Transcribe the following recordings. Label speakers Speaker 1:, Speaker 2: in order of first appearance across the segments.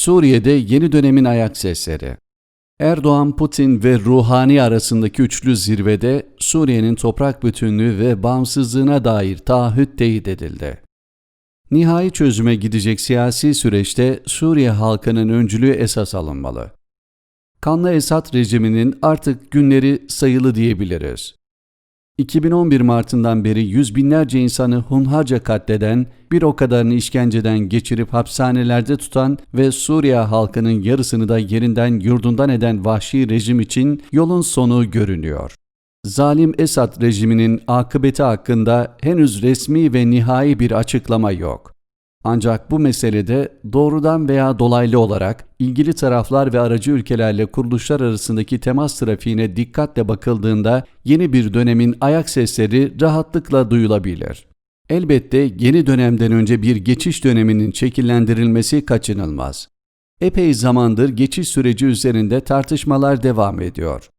Speaker 1: Suriye'de yeni dönemin ayak sesleri. Erdoğan, Putin ve Ruhani arasındaki üçlü zirvede Suriye'nin toprak bütünlüğü ve bağımsızlığına dair taahhüt teyit edildi. Nihai çözüme gidecek siyasi süreçte Suriye halkının öncülüğü esas alınmalı. Kanlı Esad rejiminin artık günleri sayılı diyebiliriz. 2011 Mart'ından beri yüz binlerce insanı hunharca katleden, bir o kadarını işkenceden geçirip hapishanelerde tutan ve Suriye halkının yarısını da yerinden yurdundan eden vahşi rejim için yolun sonu görünüyor. Zalim Esad rejiminin akıbeti hakkında henüz resmi ve nihai bir açıklama yok. Ancak bu meselede doğrudan veya dolaylı olarak ilgili taraflar ve aracı ülkelerle kuruluşlar arasındaki temas trafiğine dikkatle bakıldığında yeni bir dönemin ayak sesleri rahatlıkla duyulabilir. Elbette yeni dönemden önce bir geçiş döneminin şekillendirilmesi kaçınılmaz. Epey zamandır geçiş süreci üzerinde tartışmalar devam ediyor.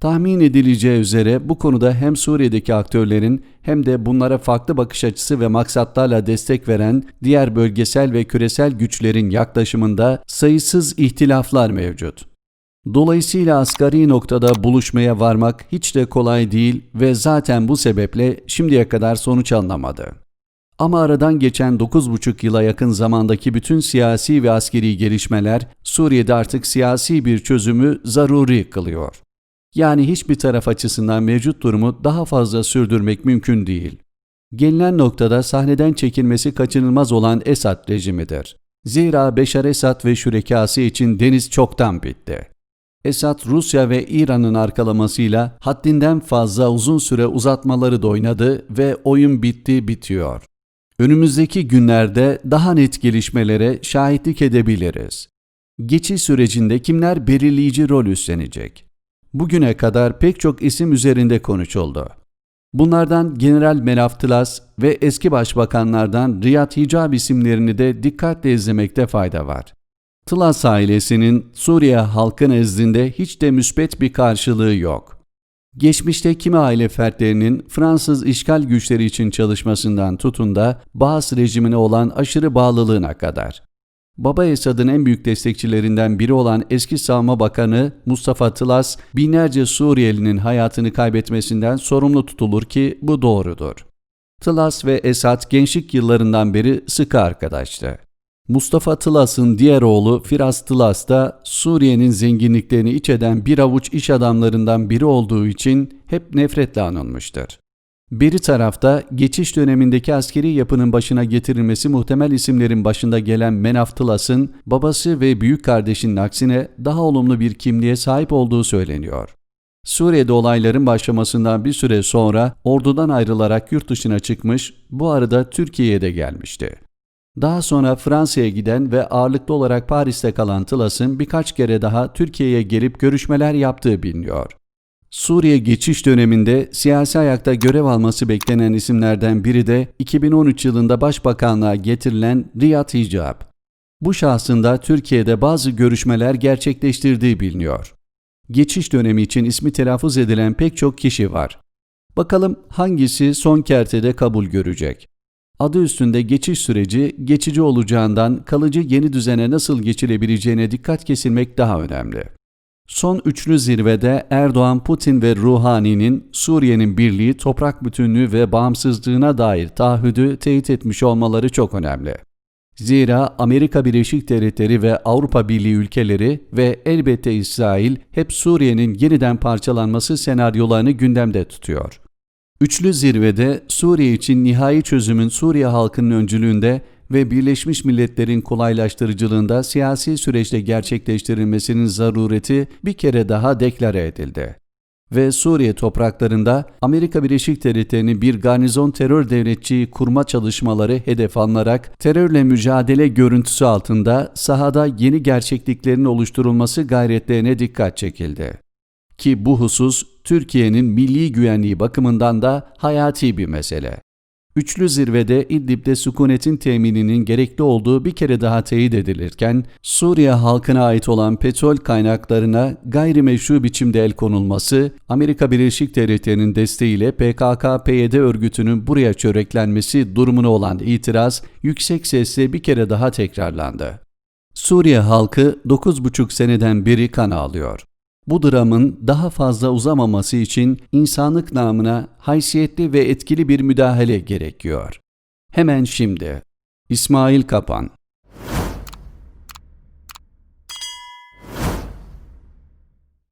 Speaker 1: Tahmin edileceği üzere bu konuda hem Suriye'deki aktörlerin hem de bunlara farklı bakış açısı ve maksatlarla destek veren diğer bölgesel ve küresel güçlerin yaklaşımında sayısız ihtilaflar mevcut. Dolayısıyla asgari noktada buluşmaya varmak hiç de kolay değil ve zaten bu sebeple şimdiye kadar sonuç alınamadı. Ama aradan geçen 9,5 yıla yakın zamandaki bütün siyasi ve askeri gelişmeler Suriye'de artık siyasi bir çözümü zaruri kılıyor. Yani hiçbir taraf açısından mevcut durumu daha fazla sürdürmek mümkün değil. Gelinen noktada sahneden çekilmesi kaçınılmaz olan Esad rejimidir. Zira Beşar Esad ve şürekası için deniz çoktan bitti. Esad, Rusya ve İran'ın arkalamasıyla haddinden fazla uzun süre uzatmaları da oynadı ve oyun bitti bitiyor. Önümüzdeki günlerde daha net gelişmelere şahitlik edebiliriz. Geçiş sürecinde kimler belirleyici rol üstlenecek? Bugüne kadar pek çok isim üzerinde konuşuldu. Bunlardan General Menaftılas ve eski başbakanlardan Riyad Hicab isimlerini de dikkatle izlemekte fayda var. Tılas ailesinin Suriye halkı nezdinde hiç de müspet bir karşılığı yok. Geçmişte kimi aile fertlerinin Fransız işgal güçleri için çalışmasından tutun da Baas rejimine olan aşırı bağlılığına kadar. Baba Esad'ın en büyük destekçilerinden biri olan eski savunma bakanı Mustafa Tılas, binlerce Suriyelinin hayatını kaybetmesinden sorumlu tutulur ki bu doğrudur. Tılas ve Esad gençlik yıllarından beri sıkı arkadaştı. Mustafa Tılas'ın diğer oğlu Firas Tılas da Suriye'nin zenginliklerini iç eden bir avuç iş adamlarından biri olduğu için hep nefretle anılmıştır. Biri tarafta geçiş dönemindeki askeri yapının başına getirilmesi muhtemel isimlerin başında gelen Menaftılas'ın babası ve büyük kardeşinin aksine daha olumlu bir kimliğe sahip olduğu söyleniyor. Suriye'de olayların başlamasından bir süre sonra ordudan ayrılarak yurt dışına çıkmış, bu arada Türkiye'ye de gelmişti. Daha sonra Fransa'ya giden ve ağırlıklı olarak Paris'te kalan Tılas'ın birkaç kere daha Türkiye'ye gelip görüşmeler yaptığı biliniyor. Suriye geçiş döneminde siyasi ayakta görev alması beklenen isimlerden biri de 2013 yılında başbakanlığa getirilen Riyad Hicab. Bu şahsında Türkiye'de bazı görüşmeler gerçekleştirdiği biliniyor. Geçiş dönemi için ismi telaffuz edilen pek çok kişi var. Bakalım hangisi son kertede kabul görecek? Adı üstünde geçiş süreci geçici olacağından kalıcı yeni düzene nasıl geçilebileceğine dikkat kesilmek daha önemli. Son üçlü zirvede Erdoğan, Putin ve Ruhani'nin Suriye'nin birliği, toprak bütünlüğü ve bağımsızlığına dair taahhüdü teyit etmiş olmaları çok önemli. Zira Amerika Birleşik Devletleri ve Avrupa Birliği ülkeleri ve elbette İsrail hep Suriye'nin yeniden parçalanması senaryolarını gündemde tutuyor. Üçlü zirvede Suriye için nihai çözümün Suriye halkının öncülüğünde ve Birleşmiş Milletler'in kolaylaştırıcılığında siyasi süreçte gerçekleştirilmesinin zarureti bir kere daha deklare edildi. Ve Suriye topraklarında Amerika Birleşik Devletleri'nin bir garnizon terör devletçiyi kurma çalışmaları hedef alınarak terörle mücadele görüntüsü altında sahada yeni gerçekliklerin oluşturulması gayretlerine dikkat çekildi. Ki bu husus Türkiye'nin milli güvenliği bakımından da hayati bir mesele. Üçlü zirvede İdlib'de sükunetin temininin gerekli olduğu bir kere daha teyit edilirken, Suriye halkına ait olan petrol kaynaklarına gayrimeşru biçimde el konulması, Amerika Birleşik Devletleri'nin desteğiyle PKK-PYD örgütünün buraya çöreklenmesi durumuna olan itiraz yüksek sesle bir kere daha tekrarlandı. Suriye halkı 9,5 seneden beri kan ağlıyor. Bu dramın daha fazla uzamaması için insanlık namına haysiyetli ve etkili bir müdahale gerekiyor. Hemen şimdi. İsmail Kapan